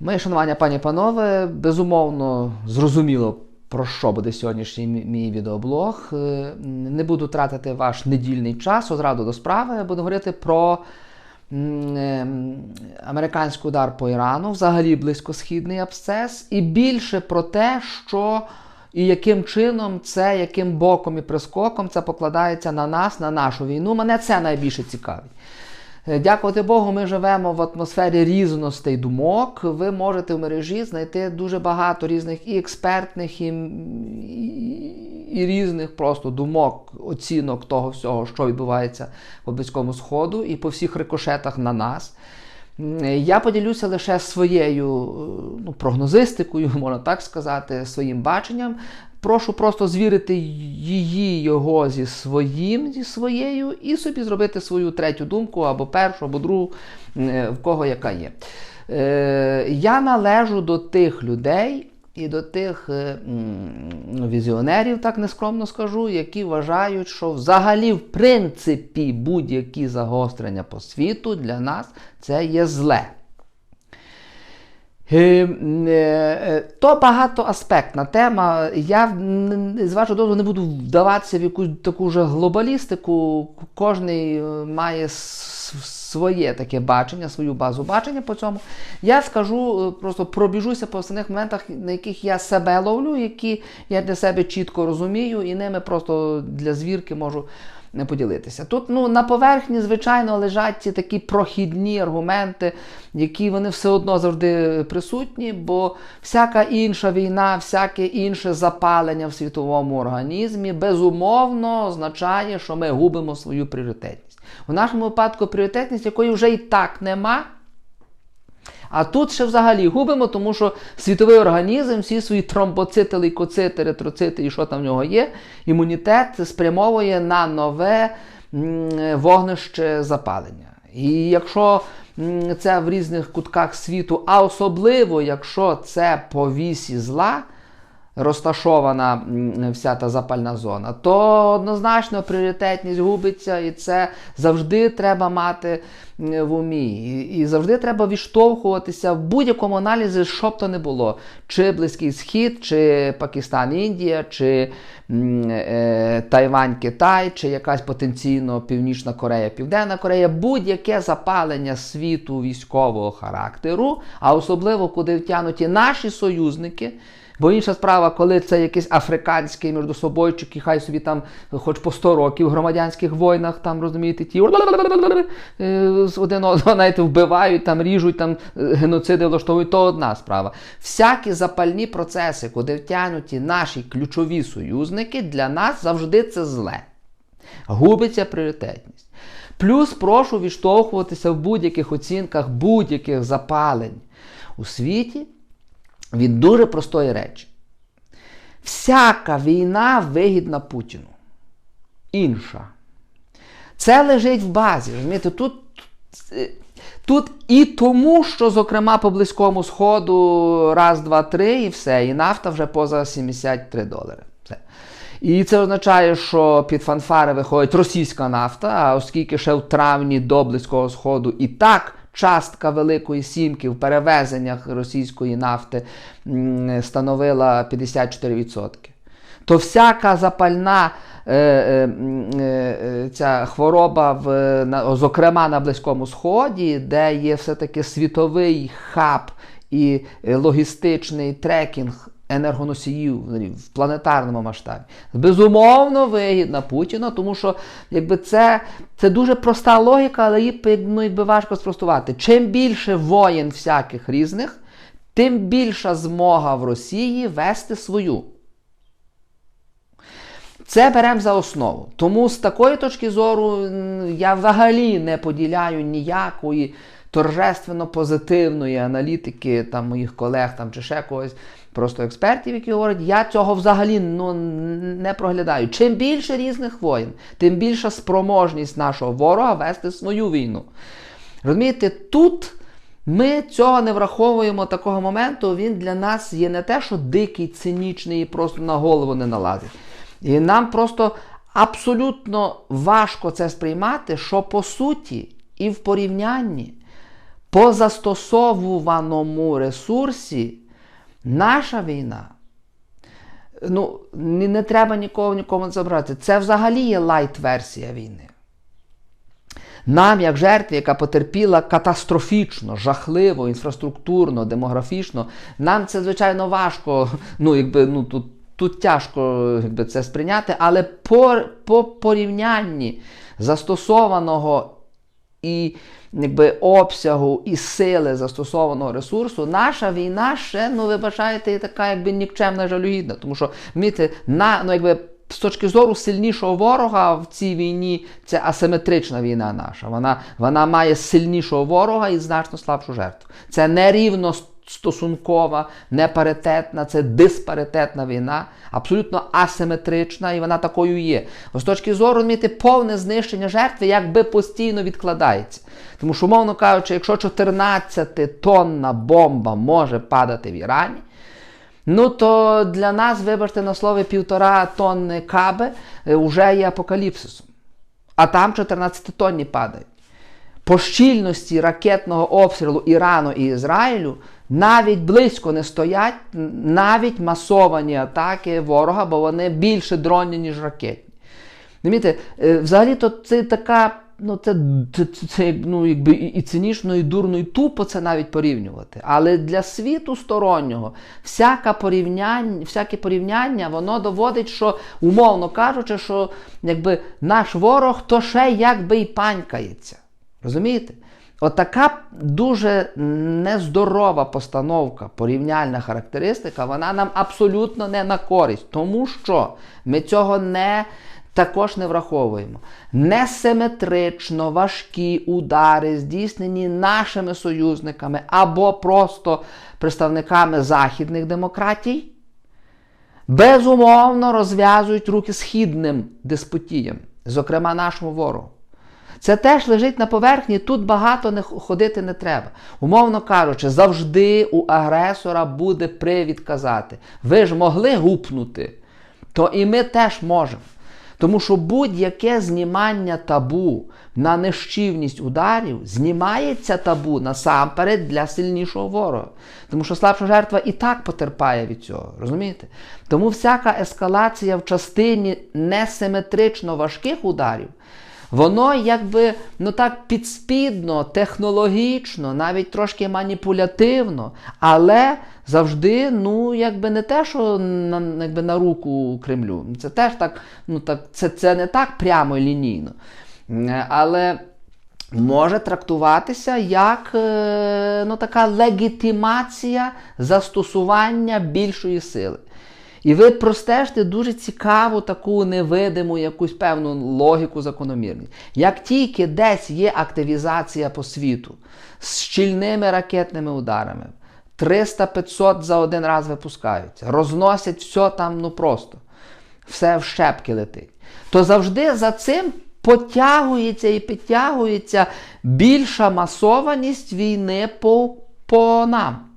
Моє шанування, пані і панове, безумовно, зрозуміло, про що буде сьогоднішній мій- відеоблог. Е, Не буду тратити ваш недільний час, одразу до справи. Буду говорити про е, американський удар по Ірану, взагалі близькосхідний абсцес, і більше про те, що і яким чином це, яким боком і прискоком це покладається на нас, на нашу війну. Мене це найбільше цікавить. Е, Дякувати Богу, ми живемо в атмосфері різностей думок. Ви можете в мережі знайти дуже багато різних і експертних, і, і, різних просто думок, оцінок того всього, що відбувається по Близькому Сходу, і по всіх рикошетах на нас. Я поділюся лише своєю е, ну, прогнозистикою, можна так сказати, своїм баченням. Прошу просто звірити її, його зі своїм, зі своєю, і собі зробити свою третю думку, або першу, або другу, е, в кого яка є. Е, Я належу до тих людей і до тих е, візіонерів, так нескромно скажу, які вважають, що взагалі, в принципі, будь-які загострення по світу для нас це є зле. Е, е, То багатоаспектна тема. Я з вашого дозволу не буду вдаватися в якусь таку вже глобалістику. Кожний е, має своє таке бачення, свою базу бачення по цьому. Я скажу, просто пробіжуся по основних моментах, на яких я себе ловлю, які я для себе чітко розумію, і ними просто для звірки можу поділитися. Тут ну, на поверхні, звичайно, лежать ці такі прохідні аргументи, які вони все одно завжди присутні, бо всяка інша війна, всяке інше запалення в світовому організмі безумовно означає, що ми губимо свою пріоритетність. У нашому випадку пріоритетність, якої вже і так нема. А тут ще взагалі губимо, тому що світовий організм, всі свої тромбоцити, лейкоцити, ретроцити і що там в нього є, імунітет спрямовує на нове вогнище запалення. І якщо це в різних кутках світу, а особливо якщо це по вісі зла, розташована вся та запальна зона, то однозначно пріоритетність губиться, і це завжди треба мати в умі. І, завжди треба відштовхуватися в будь-якому аналізі, що б то не було. Чи Близький Схід, чи Пакистан, Індія, чи е, Тайвань, Китай, чи якась потенційно Північна Корея, Південна Корея, будь-яке запалення світу військового характеру, а особливо куди втягнуті наші союзники. Бо інша справа, коли це якийсь африканський міждособойчик, і хай собі там, хоч по 100 років в громадянських війнах, там розумієте, ті е, з один одного знаєте, вбивають, там ріжуть, там е, геноциди влаштовують, то одна справа. Всякі запальні процеси, куди втягнуті наші ключові союзники, для нас завжди це зле. Губиться пріоритетність. Плюс прошу відштовхуватися в будь-яких оцінках будь-яких запалень у світі від дуже простої речі. Всяка війна вигідна Путіну. Інша. Це лежить в базі. розумієте? Тут, е, тут і тому, що, зокрема, по Близькому Сходу раз, два, три, і все, і нафта вже поза 73 долари. Все. І це означає, що під фанфари виходить російська нафта, а оскільки ще в травні до Близького Сходу і так частка Великої Сімки в перевезеннях російської нафти становила 54%. То всяка запальна е, е, е, ця хвороба, в, на, зокрема на Близькому Сході, де є все-таки світовий хаб і е, логістичний трекінг енергоносіїв в планетарному масштабі. Безумовно, вигідна Путіна, тому що якби це, це дуже проста логіка, але її ну, якби важко спростувати. Чим більше воєн всяких різних, тим більша змога в Росії вести свою. Це беремо за основу. Тому з такої точки зору я взагалі не поділяю ніякої торжественно-позитивної аналітики там, моїх колег там, чи ще когось, просто експертів, які говорять, я цього взагалі ну, не проглядаю. Чим більше різних воїн, тим більша спроможність нашого ворога вести свою війну. Розумієте, тут. Ми цього не враховуємо такого моменту, він для нас є не те, що дикий, цинічний і просто на голову не налазить. І нам просто абсолютно важко це сприймати, що по суті і в порівнянні по застосовуваному ресурсі наша війна. Ну, не, не треба нікого нікому забрати. Це взагалі є лайт-версія війни. Нам, як жертві, яка потерпіла катастрофічно, жахливо, інфраструктурно, демографічно, нам це, звичайно, важко. Ну, якби, ну, тут тут тяжко якби, це сприйняти, але по, по порівнянні застосованого і якби, обсягу і сили застосованого ресурсу, наша війна ще, ну, ви бачаєте, така якби нікчемна жалюгідна. Тому що, вміти на, ну, якби, з точки зору сильнішого ворога в цій війні це асиметрична війна наша. Вона вона має сильнішого ворога і значно слабшу жертву. Це не рівно стосункова, не паритетна, це диспаритетна війна, абсолютно асиметрична, і вона такою є. З точки зору розумієте, повне знищення жертви якби постійно відкладається. Тому що, умовно кажучи, якщо 14 тонна бомба може падати в Ірані. Ну, то для нас, вибачте, на слові півтора тонни каби вже є апокаліпсисом. А там 14 тонні падають. По щільності ракетного обстрілу Ірану і Ізраїлю навіть близько не стоять навіть масовані атаки ворога, бо вони більше дронні, ніж ракетні. Розумієте, Взагалі-то це така ну це це, це ну, якби і цинічно, і дурно, і тупо це навіть порівнювати. Але для світу стороннього всяке порівняння, всяке порівняння воно доводить, що, умовно кажучи, що якби наш ворог то ще якби й панькається. Розумієте? Отака дуже нездорова постановка, порівняльна характеристика, вона нам абсолютно не на користь, тому що ми цього не також не враховуємо. Несиметрично важкі удари, здійснені нашими союзниками або просто представниками західних демократій, безумовно розв'язують руки східним деспотіям, зокрема нашому ворогу. Це теж лежить на поверхні, тут багато не ходити не треба. Умовно кажучи, завжди у агресора буде привід казати. Ви ж могли гупнути, то і ми теж можемо. Тому що будь-яке знімання табу на нищівність ударів знімається табу насамперед для сильнішого ворога. Тому що слабша жертва і так потерпає від цього. розумієте? Тому всяка ескалація в частині несиметрично важких ударів. Воно якби ну так підспідно, технологічно, навіть трошки маніпулятивно, але завжди, ну, якби не те, що на якби на руку Кремлю. Це теж так, ну так, це, це не так прямо і лінійно. Але. Може трактуватися як е, ну, така легітимація застосування більшої сили. І ви простежте дуже цікаву таку невидиму якусь певну логіку закономірність. Як тільки десь є активізація по світу з щільними ракетними ударами, 300-500 за один раз випускаються, розносять все там ну просто, все в щепки летить, то завжди за цим потягується і підтягується більша масованість війни по, по нам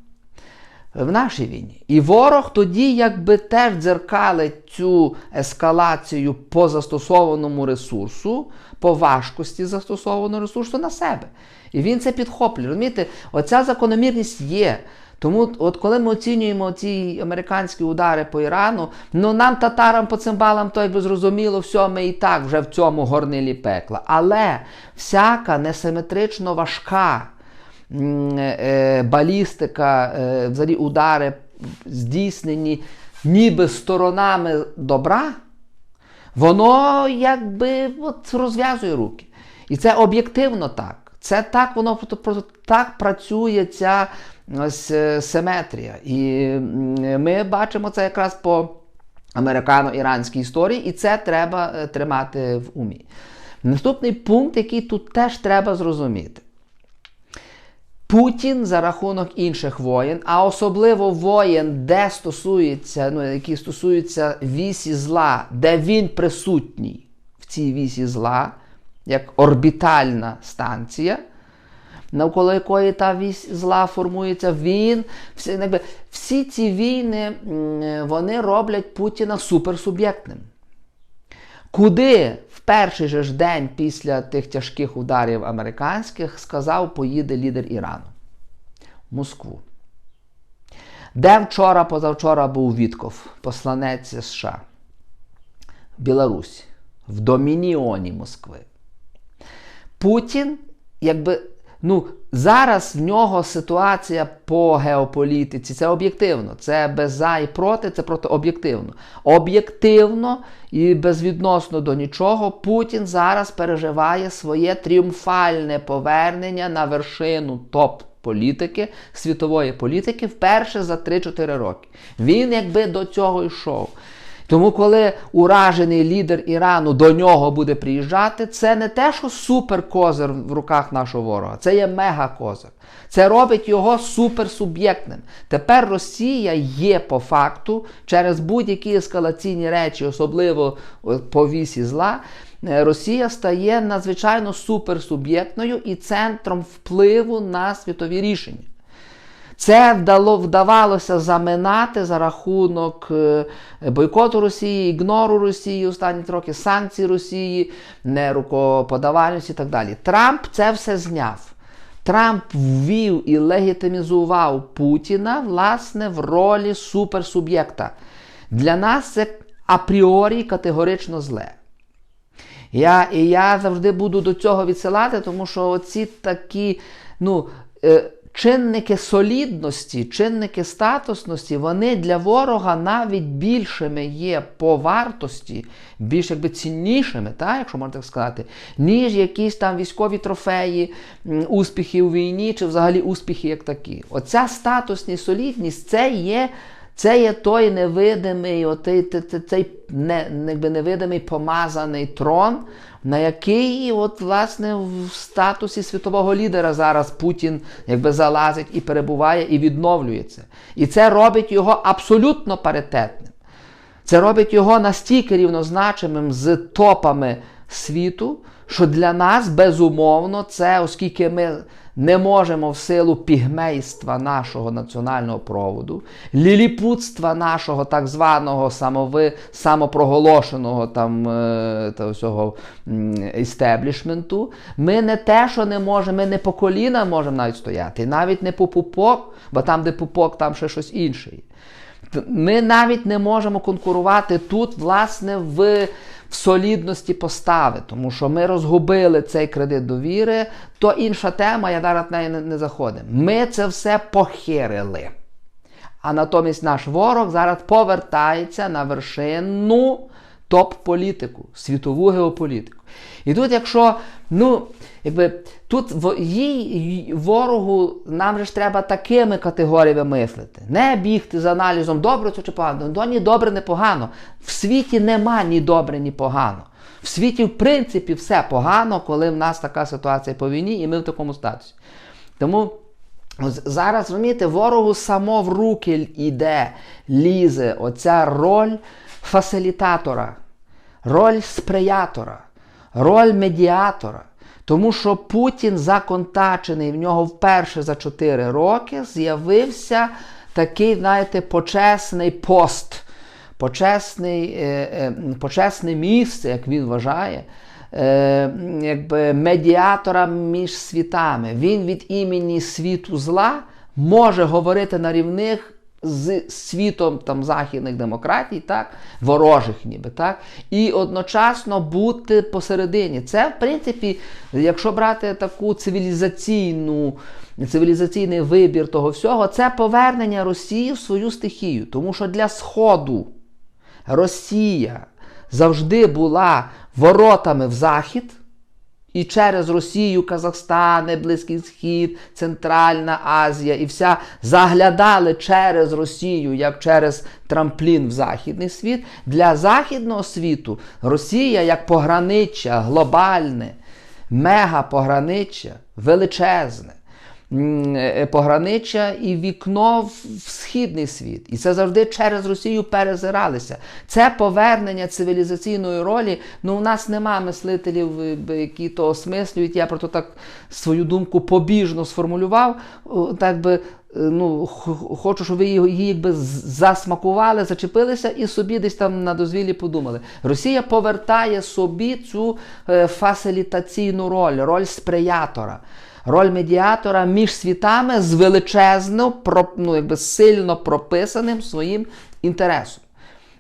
в нашій війні. І ворог тоді якби теж дзеркалить цю ескалацію по застосованому ресурсу, по важкості застосованого ресурсу на себе. І він це підхоплює. Розумієте, оця закономірність є. Тому, от коли ми оцінюємо ці американські удари по Ірану, ну нам, татарам по цимбалам, то якби зрозуміло, все, ми і так вже в цьому горнилі пекла. Але всяка несиметрично важка балістика, е, взагалі удари здійснені ніби сторонами добра, воно якби от розв'язує руки. І це об'єктивно так. Це так воно так працює ця ось е, симетрія. І ми бачимо це якраз по американо-іранській історії, і це треба тримати в умі. Наступний пункт, який тут теж треба зрозуміти. Путін за рахунок інших воєн, а особливо воєн, де стосується, ну, які стосуються вісі зла, де він присутній в цій вісі зла, як орбітальна станція, навколо якої та вісь зла формується, він, всі, якби, всі ці війни вони роблять Путіна суперсуб'єктним. куди перший же ж день після тих тяжких ударів американських сказав, поїде лідер Ірану в Москву. Де вчора, позавчора був Вітков, посланець США в Білорусі, в Домініоні Москви. Путін, якби, ну, зараз в нього ситуація по геополітиці. Це об'єктивно. Це без за і проти, це проти об'єктивно. Об'єктивно і безвідносно до нічого, Путін зараз переживає своє тріумфальне повернення на вершину топ. Політики, світової політики вперше за 3-4 роки. Він якби до цього йшов. Тому, коли уражений лідер Ірану до нього буде приїжджати, це не те, що суперкозир в руках нашого ворога, це є мегакозир. Це робить його суперсуб'єктним. Тепер Росія є по факту через будь-які ескалаційні речі, особливо по вісі зла. Росія стає надзвичайно суперсуб'єктною і центром впливу на світові рішення. Це вдало, вдавалося заминати за рахунок бойкоту Росії, ігнору Росії останні роки, санкцій Росії, нерукоподавальності і так далі. Трамп це все зняв. Трамп ввів і легітимізував Путіна власне в ролі суперсуб'єкта. Для нас це апріорі категорично зле. Я, І я завжди буду до цього відсилати, тому що оці такі ну, е, чинники солідності, чинники статусності, вони для ворога навіть більшими є по вартості, більш якби ціннішими, так, якщо можна так сказати, ніж якісь там військові трофеї, успіхи у війні чи взагалі успіхи як такі. Оця статусність, солідність це є. Це є той невидимий, отей, цей не, якби невидимий помазаний трон, на який от, власне, в статусі світового лідера зараз Путін якби залазить і перебуває, і відновлюється. І це робить його абсолютно паритетним. Це робить його настільки рівнозначимим з топами світу, що для нас безумовно це, оскільки ми не можемо в силу пігмейства нашого національного проводу, ліліпутства нашого так званого самови, самопроголошеного там е, та всього істеблішменту, ми не те, що не можемо, ми не по коліна можемо навіть стояти, навіть не по пупок, бо там, де пупок, там ще щось інше. Ми навіть не можемо конкурувати тут, власне, в в солідності постави, тому що ми розгубили цей кредит довіри, то інша тема, я зараз неї не, не заходимо. Ми це все похирили. А натомість наш ворог зараз повертається на вершину топ-політику, світову геополітику. І тут, якщо, ну, якби тут їй ворогу нам же ж треба такими категоріями мислити. Не бігти з аналізом добре це чи погано. Ну, ні добре, не погано. В світі нема ні добре, ні погано. В світі, в принципі, все погано, коли в нас така ситуація по війні, і ми в такому статусі. Тому. Зараз, розумієте, ворогу само в руки йде, лізе оця роль фасилітатора, роль сприятора, роль медіатора. Тому що Путін законтачений в нього вперше за 4 роки з'явився такий, знаєте, почесний пост, почесний, е, е, почесне місце, як він вважає, е, якби медіатора між світами. Він від імені світу зла може говорити на рівних з світом там західних демократій, так, ворожих ніби, так, і одночасно бути посередині. Це, в принципі, якщо брати таку цивілізаційну, цивілізаційний вибір того всього, це повернення Росії в свою стихію. Тому що для Сходу Росія завжди була воротами в Захід. І через Росію, Казахстан, Близький Схід, Центральна Азія і вся заглядали через Росію як через трамплін в Західний світ. Для Західного світу Росія як пограниччя, глобальне, мегапограниччя, величезне. Е, пограниччя і вікно в східний світ. І це завжди через Росію перезиралися. Це повернення цивілізаційної ролі. Ну, у нас нема мислителів, які то осмислюють. Я про то так свою думку побіжно сформулював. Так би ну, хочу, щоб ви її, якби засмакували, зачепилися і собі десь там на дозвіллі подумали. Росія повертає собі цю е, фасилітаційну роль, роль сприятора. Роль медіатора між світами з величезно, ну, якби сильно прописаним своїм інтересом.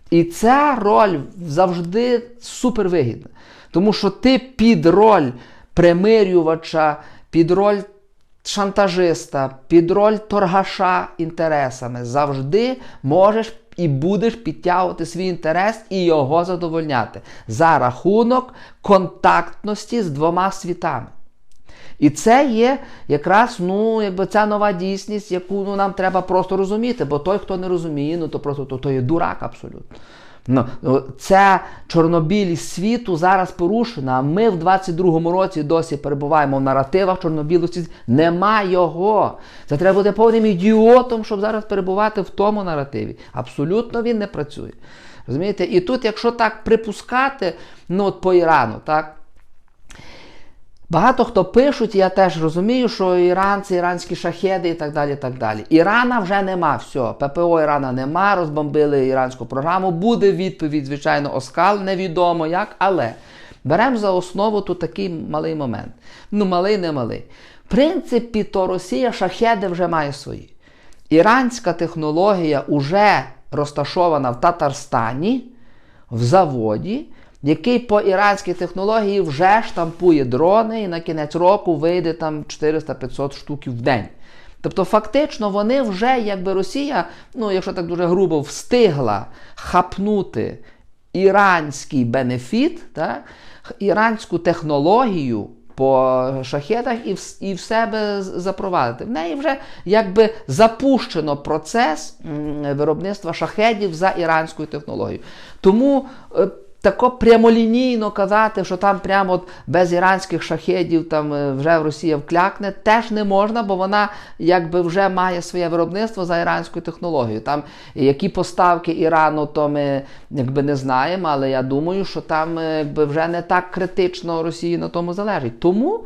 І ця роль завжди супервигідна. Тому що ти під роль примирювача, під роль шантажиста, під роль торгаша інтересами завжди можеш і будеш підтягувати свій інтерес і його задовольняти за рахунок контактності з двома світами. І це є якраз ну, якби ця нова дійсність, яку ну, нам треба просто розуміти, бо той, хто не розуміє, ну то просто то, то є дурак абсолютно. Ну, ця чорнобілість світу зараз порушена, а ми в 22-му році досі перебуваємо в наративах чорнобілості. Нема його. Це треба бути повним ідіотом, щоб зараз перебувати в тому наративі. Абсолютно він не працює. Розумієте? І тут, якщо так припускати, ну от по Ірану, так. Багато хто пишуть, я теж розумію, що Іран це іранські шахеди і так далі. так далі. Ірана вже нема, все. ППО Ірана нема, розбомбили іранську програму. Буде відповідь, звичайно, Оскал, невідомо як, але беремо за основу тут такий малий момент. Ну, малий, не малий. В принципі, то Росія шахеди вже має свої. Іранська технологія вже розташована в Татарстані, в заводі який по іранській технології вже штампує дрони, і на кінець року вийде там 400-500 штуків в день. Тобто, фактично, вони вже, якби Росія, ну якщо так дуже грубо, встигла хапнути іранський бенефіт, так, іранську технологію. По шахетах і в, і в себе запровадити. В неї вже якби запущено процес виробництва шахедів за іранською технологією. Тому е, тако прямолінійно казати, що там прямо от без іранських шахедів там е, вже Росія вклякне, теж не можна, бо вона якби вже має своє виробництво за іранською технологією. Там які поставки Ірану, то ми якби не знаємо, але я думаю, що там е, якби вже не так критично Росії на тому залежить. Тому.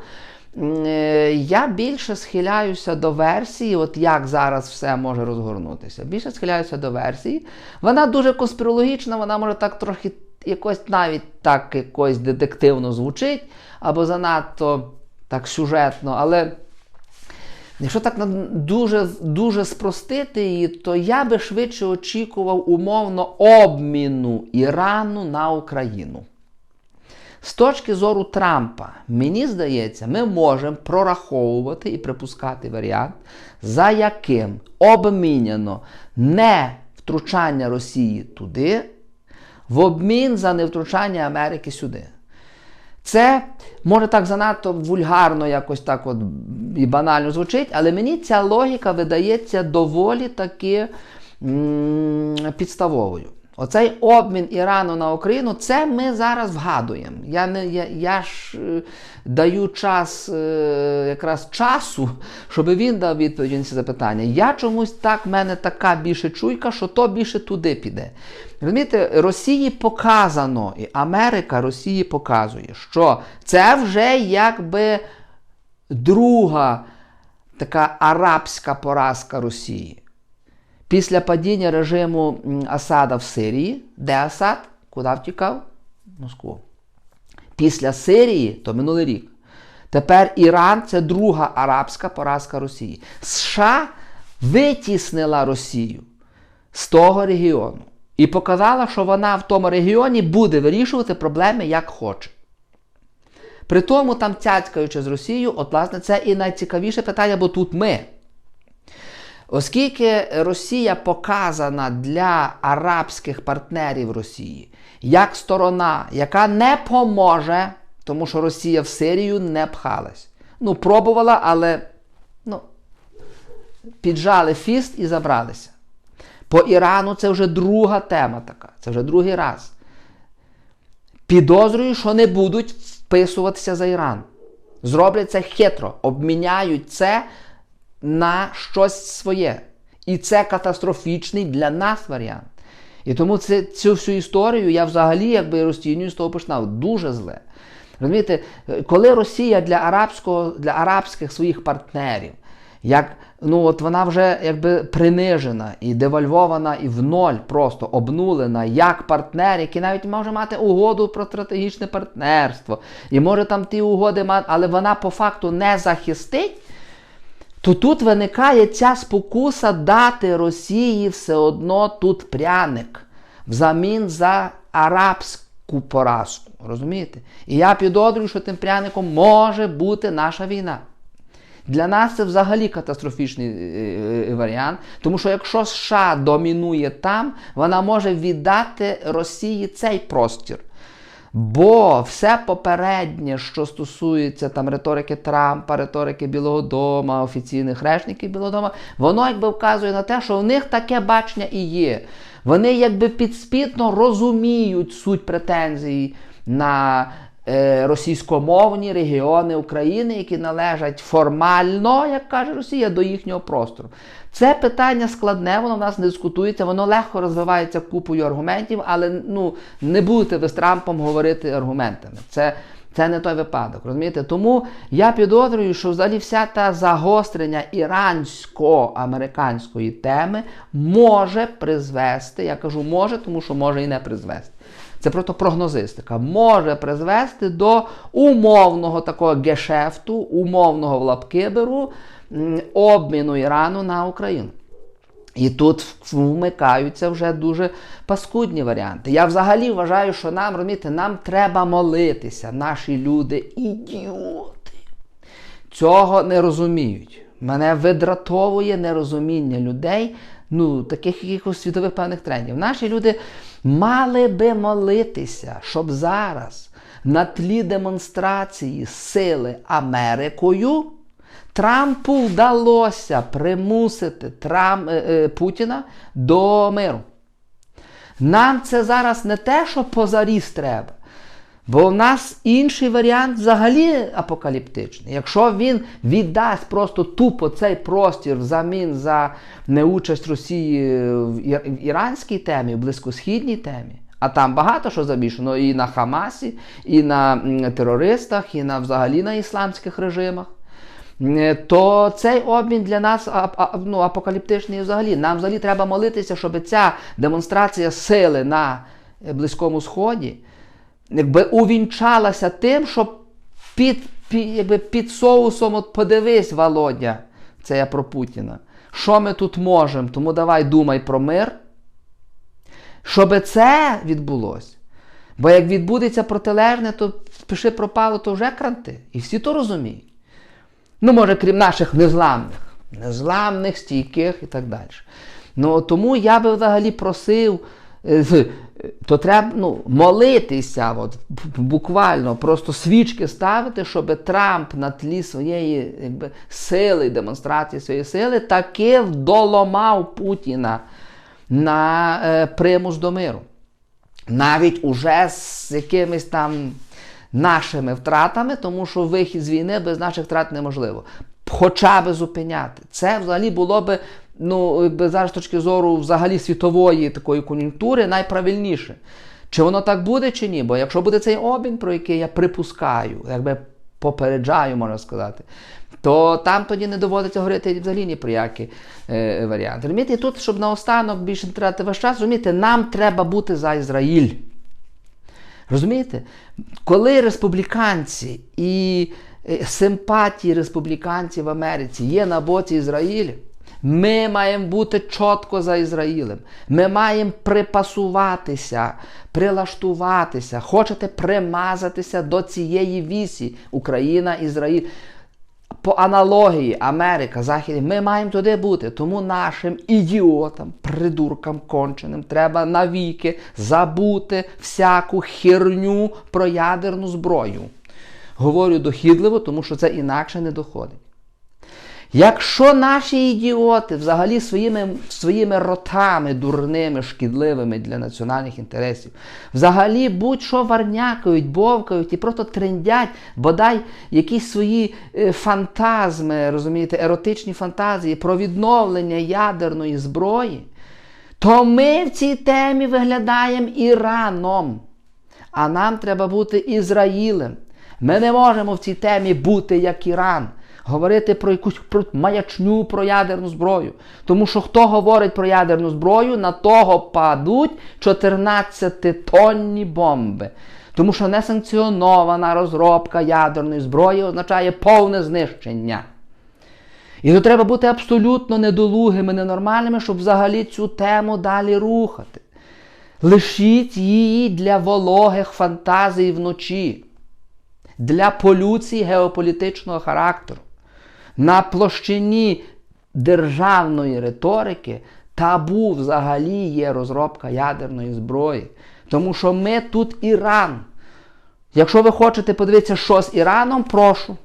Е, я більше схиляюся до версії, от як зараз все може розгорнутися. Більше схиляюся до версії. Вона дуже конспірологічна, вона може так трохи якось навіть так якось детективно звучить, або занадто так сюжетно, але. Якщо так дуже дуже спростити її, то я би швидше очікував умовно обміну Ірану на Україну. З точки зору Трампа, мені здається, ми можемо прораховувати і припускати варіант, за яким обміняно не втручання Росії туди, в обмін за невтручання Америки сюди. Це може так занадто вульгарно, якось так от і банально звучить, але мені ця логіка видається доволі таки підставовою. Оцей обмін Ірану на Україну, це ми зараз вгадуємо. Я не, я, я ж е, даю час е, якраз часу, щоб він дав відповідь на ці запитання. Я чомусь так, в мене така більше чуйка, що то більше туди піде. Розумієте, Росії показано, і Америка Росії показує, що це вже якби друга така арабська поразка Росії. Після падіння режиму Асада в Сирії, де Асад? Куди втікав? Москву. Після Сирії, то минулий рік. Тепер Іран це друга арабська поразка Росії. США витіснила Росію з того регіону і показала, що вона в тому регіоні буде вирішувати проблеми як хоче. При тому, там цяцькаючи з Росією, от, власне, це і найцікавіше питання, бо тут ми. Оскільки Росія показана для арабських партнерів Росії як сторона, яка не поможе, тому що Росія в Сирію не пхалась. Ну, пробувала, але ну, піджали фіст і забралися. По Ірану це вже друга тема така, це вже другий раз. Підозрюю, що не будуть вписуватися за Іран. Зроблять це хитро, обміняють це на щось своє. І це катастрофічний для нас варіант. І тому це, цю всю історію я взагалі якби розцінюю з того починав дуже зле. Розумієте, коли Росія для арабського, для арабських своїх партнерів як ну от вона вже якби принижена і девальвована, і в ноль просто обнулена як партнер, який навіть може мати угоду про стратегічне партнерство, і може там ті угоди мати, але вона по факту не захистить. То тут виникає ця спокуса дати Росії все одно тут пряник взамін за арабську поразку. Розумієте? І я підозрюю, що тим пряником може бути наша війна. Для нас це взагалі катастрофічний е, е, варіант, тому що якщо США домінує там, вона може віддати Росії цей простір. Бо все попереднє, що стосується там риторики Трампа, риторики Білого Дома, офіційних речників Білого Дома, воно якби вказує на те, що в них таке бачення і є. Вони якби підспітно розуміють суть претензій на російськомовні регіони України, які належать формально, як каже Росія, до їхнього простору. Це питання складне, воно в нас не дискутується, воно легко розвивається купою аргументів, але ну, не будете ви з Трампом говорити аргументами. Це це не той випадок. розумієте? Тому я підозрюю, що взагалі вся та загострення ірансько-американської теми може призвести, я кажу може, тому що може і не призвести. Це просто прогнозистика, може призвести до умовного такого гешефту, умовного в лапки беру, обміну Ірану на Україну. І тут вмикаються вже дуже паскудні варіанти. Я взагалі вважаю, що нам розумієте, нам треба молитися. Наші люди ідіоти. Цього не розуміють. Мене видратовує нерозуміння людей, ну, таких якихось світових певних трендів. Наші люди мали би молитися, щоб зараз на тлі демонстрації сили Америкою. Трампу вдалося примусити Трамп, е, е, Путіна до миру. Нам це зараз не те, що позаріз треба. Бо в нас інший варіант взагалі апокаліптичний. Якщо він віддасть просто тупо цей простір взамін за неучасть Росії в іранській темі, в близькосхідній темі, а там багато що замішано і на Хамасі, і на терористах, і на взагалі на ісламських режимах. То цей обмін для нас ну, апокаліптичний взагалі. Нам взагалі треба молитися, щоб ця демонстрація сили на Близькому Сході якби увінчалася тим, що під під, якби під соусом от подивись, Володя, це я про Путіна. Що ми тут можемо? Тому давай думай про мир. Щоб це відбулося. Бо як відбудеться протилежне, то пиши пропало, то вже кранти. І всі то розуміють. Ну, може, крім наших незламних, незламних, стійких і так далі. Ну, Тому я би взагалі просив, то треба ну, молитися, от, буквально, просто свічки ставити, щоб Трамп на тлі своєї якби, сили, демонстрації своєї сили, таки вдоломав Путіна на е, примус до миру. Навіть уже з якимись там нашими втратами, тому що вихід з війни без наших втрат неможливо. Хоча би зупиняти. Це взагалі було би, ну, якби зараз точки зору взагалі світової такої кон'юнктури найправильніше. Чи воно так буде, чи ні? Бо якщо буде цей обмін, про який я припускаю, якби попереджаю, можна сказати, то там тоді не доводиться говорити взагалі ні про які е, варіанти. Розумієте, тут, щоб наостанок більше не тратити ваш час, розумієте, нам треба бути за Ізраїль. Розумієте? Коли республіканці і е, симпатії республіканців в Америці є на боці Ізраїля, ми маємо бути чітко за Ізраїлем. Ми маємо припасуватися, прилаштуватися, хочете примазатися до цієї вісі Україна, Ізраїль по аналогії Америка, Захід, ми маємо туди бути. Тому нашим ідіотам, придуркам конченим треба навіки забути всяку херню про ядерну зброю. Говорю дохідливо, тому що це інакше не доходить. Якщо наші ідіоти взагалі своїми своїми ротами дурними, шкідливими для національних інтересів, взагалі будь-що варнякають, бовкають і просто трендять, бодай якісь свої е, фантазми, розумієте, еротичні фантазії про відновлення ядерної зброї, то ми в цій темі виглядаємо Іраном. А нам треба бути Ізраїлем. Ми не можемо в цій темі бути як Іран. Говорити про якусь про маячню про ядерну зброю. Тому що хто говорить про ядерну зброю, на того падуть 14-тонні бомби. Тому що несанкціонована розробка ядерної зброї означає повне знищення. І то треба бути абсолютно недолугими, ненормальними, щоб взагалі цю тему далі рухати. Лишіть її для вологих фантазій вночі, для полюції геополітичного характеру. На площині державної риторики табу взагалі є розробка ядерної зброї. Тому що ми тут Іран. Якщо ви хочете подивитися, що з Іраном, прошу.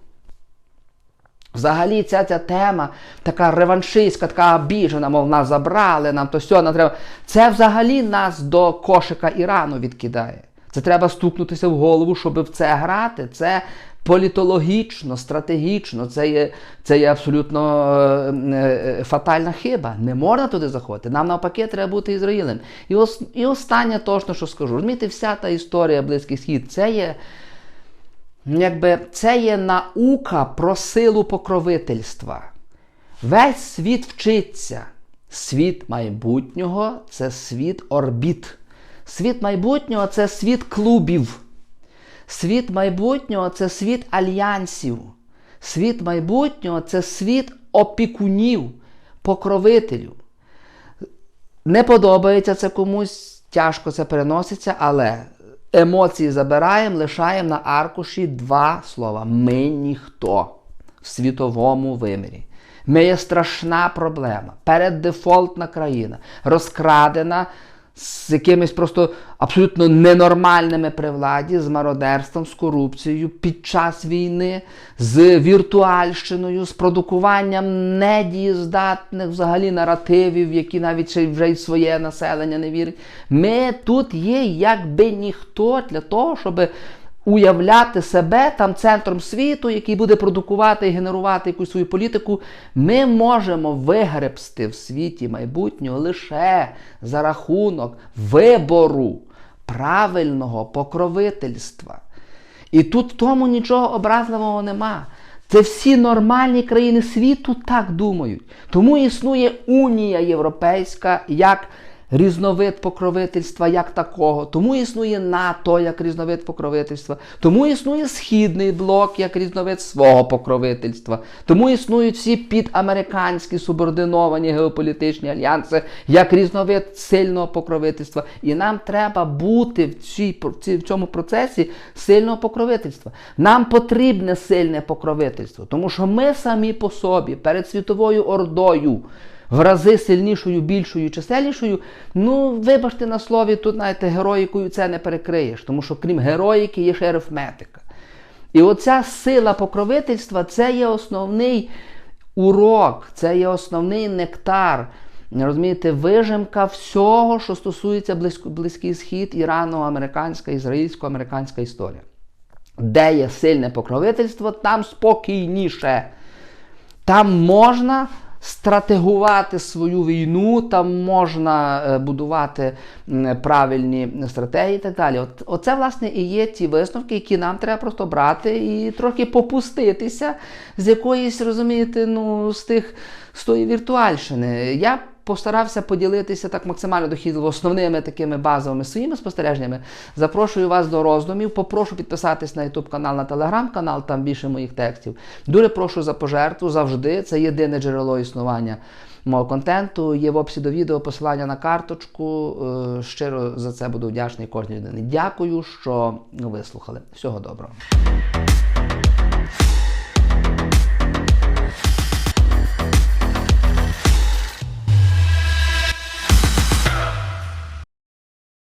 Взагалі, ця ця тема така реваншистська, така обіжена, мов нас забрали, нам то все, нам треба. Це взагалі нас до кошика Ірану відкидає. Це треба стукнутися в голову, щоб в це грати. Це політологічно, стратегічно, це є це є абсолютно е, е, фатальна хиба. Не можна туди заходити. Нам навпаки треба бути Ізраїлем. І, ос, і останнє точно, що скажу. Розумієте, вся та історія Близький Схід, це є. Якби це є наука про силу покровительства. Весь світ вчиться. Світ майбутнього це світ орбіт. Світ майбутнього це світ клубів. Світ майбутнього це світ альянсів. Світ майбутнього це світ опікунів, покровителів. Не подобається це комусь, тяжко це переноситься, але емоції забираємо, лишаємо на аркуші два слова. Ми ніхто в світовому вимірі. Ми є страшна проблема, переддефолтна країна, розкрадена з якимись просто абсолютно ненормальними при владі, з мародерством, з корупцією під час війни, з віртуальщиною, з продукуванням недієздатних взагалі наративів, які навіть ще вже й своє населення не вірить. Ми тут є якби ніхто для того, щоб уявляти себе там центром світу, який буде продукувати і генерувати якусь свою політику, ми можемо вигребсти в світі майбутнього лише за рахунок вибору правильного покровительства. І тут в тому нічого образливого нема. Це всі нормальні країни світу так думають. Тому існує Унія Європейська як різновид покровительства як такого. Тому існує НАТО як різновид покровительства. Тому існує Східний блок як різновид свого покровительства. Тому існують всі підамериканські субординовані геополітичні альянси як різновид сильного покровительства. І нам треба бути в, цій, в цьому процесі сильного покровительства. Нам потрібне сильне покровительство, тому що ми самі по собі перед світовою ордою в рази сильнішою, більшою, чисельнішою, ну, вибачте на слові, тут, знаєте, героїкою це не перекриєш, тому що крім героїки є ще арифметика. І оця сила покровительства це є основний урок, це є основний нектар. Розумієте, вижимка всього, що стосується Близький Схід, Ірано-американська, ізраїльсько-американська історія. Де є сильне покровительство, там спокійніше. Там можна стратегувати свою війну, там можна е, будувати правильні стратегії і так далі. От, Оце, власне, і є ті висновки, які нам треба просто брати і трохи попуститися з якоїсь, розумієте, ну, з тих з тої віртуальщини. Я постарався поділитися так максимально дохідливо основними такими базовими своїми спостереженнями. Запрошую вас до роздумів. Попрошу підписатись на YouTube канал, на телеграм-канал, там більше моїх текстів. Дуже прошу за пожертву завжди. Це єдине джерело існування мого контенту. Є в описі до відео посилання на карточку. Е, щиро за це буду вдячний кожній людині. Дякую, що вислухали. Всього доброго.